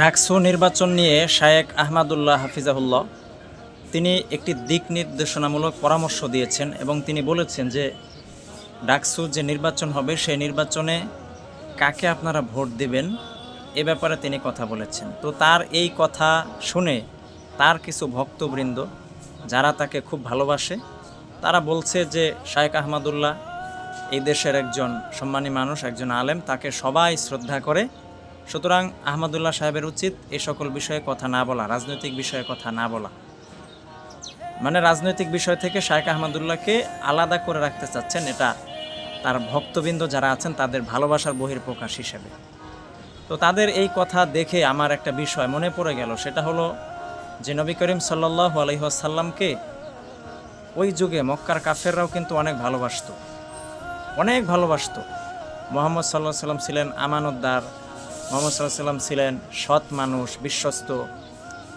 ডাকসু নির্বাচন নিয়ে শায়েক আহমাদুল্লাহ হাফিজাহুল্লাহ, তিনি একটি দিক নির্দেশনামূলক পরামর্শ দিয়েছেন এবং তিনি বলেছেন যে ডাকসু যে নির্বাচন হবে, সেই নির্বাচনে কাকে আপনারা ভোট দেবেন, এ ব্যাপারে তিনি কথা বলেছেন। তো তার এই কথা শুনে তার কিছু ভক্তবৃন্দ, যারা তাকে খুব ভালোবাসে, তারা বলছে যে শায়েক আহমাদুল্লাহ এই দেশের একজন সম্মানী মানুষ, একজন আলেম, তাকে সবাই শ্রদ্ধা করে সুতরাং আহমদুল্লাহ সাহেবের উচিত এ সকল বিষয়ে কথা না বলা, রাজনৈতিক বিষয়ে কথা না বলা। মানে রাজনৈতিক বিষয় থেকে শায়েক আহমদুল্লাহকে আলাদা করে রাখতে চাচ্ছেন, এটা তার ভক্তবৃন্দ যারা আছেন তাদের ভালোবাসার বহির্প্রকাশ হিসেবে। তো তাদের এই কথা দেখে আমার একটা বিষয় মনে পড়ে গেল, সেটা হলো যে নবী করিম সাল্লাহ আলহিহাসাল্লামকে ওই যুগে মক্কার কাফেররাও কিন্তু অনেক ভালোবাসতো। অনেক ভালোবাসতো। মোহাম্মদ সাল্লাহ সাল্লাম ছিলেন আমানতদার মোহাম্মদ সাল্লাম ছিলেন সৎ মানুষ, বিশ্বস্ত।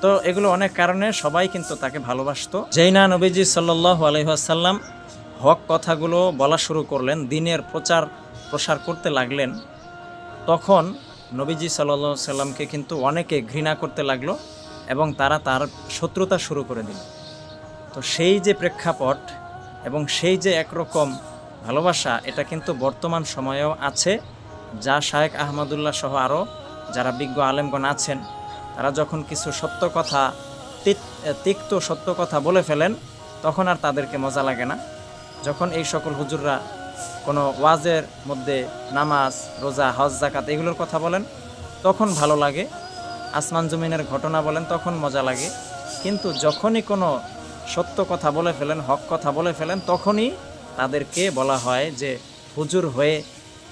তো এগুলো অনেক কারণে সবাই কিন্তু তাকে ভালোবাসতো। যেই না নবীজি সাল্লাহ আলহিহাসাল্লাম হক কথাগুলো বলা শুরু করলেন, দিনের প্রচার প্রসার করতে লাগলেন, তখন নবীজি সাল্লা সাল্লামকে কিন্তু অনেকে ঘৃণা করতে লাগল এবং তারা তার শত্রুতা শুরু করে দিল। তো সেই যে প্রেক্ষাপট এবং সেই যে একরকম ভালোবাসা, এটা কিন্তু বর্তমান সময়েও আছে। যা শায়েক আহমদুল্লাহ সহ আরও যারা বিজ্ঞ আলেমগণ আছেন, তারা যখন কিছু সত্য কথা তিক- তিক্ত সত্য কথা বলে ফেলেন, তখন আর তাদেরকে মজা লাগে না। যখন এই সকল হুজুররা কোনো ওয়াজের মধ্যে নামাজ, রোজা, হজ জাকাত এগুলোর কথা বলেন, তখন ভালো লাগে। আসমান জমিনের ঘটনা বলেন, তখন মজা লাগে। কিন্তু যখনই কোনো সত্য কথা বলে ফেলেন, হক কথা বলে ফেলেন, তখনই তাদেরকে বলা হয় যে, হুজুর হয়ে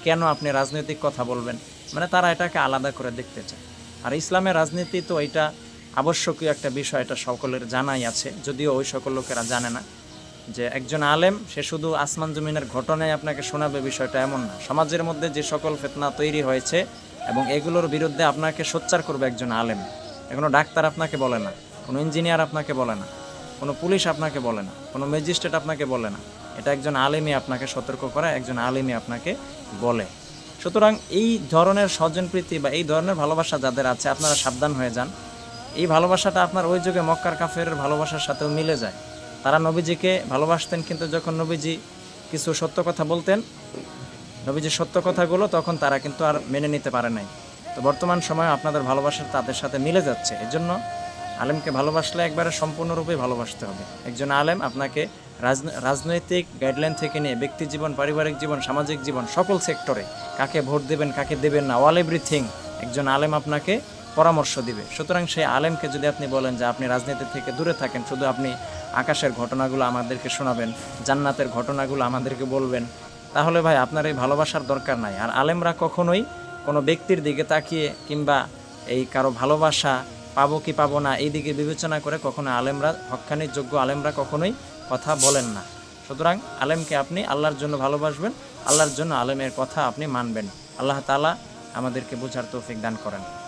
কেন আপনি রাজনৈতিক কথা বলবেন? মানে তারা এটাকে আলাদা করে দেখতে চায়। আর ইসলামের রাজনীতি তো এটা আবশ্যকীয় একটা বিষয়, এটা সকলের জানাই আছে, যদিও ওই সকল লোকেরা জানে না। যে একজন আলেম, সে শুধু আসমান জমিনের ঘটনায় আপনাকে শোনাবে, বিষয়টা এমন না। সমাজের মধ্যে যে সকল ফেতনা তৈরি হয়েছে এবং এগুলোর বিরুদ্ধে আপনাকে সোচ্চার করবে একজন আলেম। কোনো ডাক্তার আপনাকে বলে না, কোনো ইঞ্জিনিয়ার আপনাকে বলে না, কোনো পুলিশ আপনাকে বলে না, কোনো ম্যাজিস্ট্রেট আপনাকে বলে না। এটা একজন আলেমই আপনাকে সতর্ক করে একজন আলেমই আপনাকে বলে। সুতরাং এই ধরনের স্বজনপ্রীতি বা এই ধরনের ভালোবাসা যাদের আছে, আপনারা সাবধান হয়ে যান। এই ভালোবাসাটা আপনার ওই যুগে মক্কার কাফের ভালোবাসার সাথেও মিলে যায়। তারা নবীজিকে ভালোবাসতেন, কিন্তু যখন নবীজি কিছু সত্য কথা বলতেন নবীজির সত্য কথাগুলো তখন তারা কিন্তু আর মেনে নিতে পারে নাই। তো বর্তমান সময়ে আপনাদের ভালোবাসা তাদের সাথে মিলে যাচ্ছে। এজন্য আলেমকে ভালোবাসলে একবারে সম্পূর্ণরূপে ভালোবাসতে হবে। একজন আলেম আপনাকে রাজনৈতিক গাইডলাইন থেকে নিয়ে ব্যক্তি জীবন, পারিবারিক জীবন, সামাজিক জীবন, সকল সেক্টরে কাকে ভোট দেবেন, কাকে দেবেন না অল এভরিথিং একজন আলেম আপনাকে পরামর্শ দিবে। সুতরাং সেই আলেমকে যদি আপনি বলেন যে আপনি রাজনীতি থেকে দূরে থাকেন, শুধু আপনি আকাশের ঘটনাগুলো আমাদেরকে শোনাবেন, জান্নাতের ঘটনাগুলো আমাদেরকে বলবেন, তাহলে ভাই আপনার এই ভালোবাসার দরকার নাই। আর আলেমরা কখনোই কোনো ব্যক্তির দিকে তাকিয়ে কিংবা এই কারও ভালোবাসা পাবো কি পাবো না, এই দিকে বিবেচনা করে কখনো আলেমরা, হক্কানির যোগ্য আলেমরা কখনোই কথা বলেন না। সুতরাং আলেমকে আপনি আল্লাহর জন্য ভালোবাসবেন, আল্লাহর জন্য আলেমের কথা আপনি মানবেন। আল্লাহ তালা আমাদেরকে বোঝার তৌফিক দান করেন।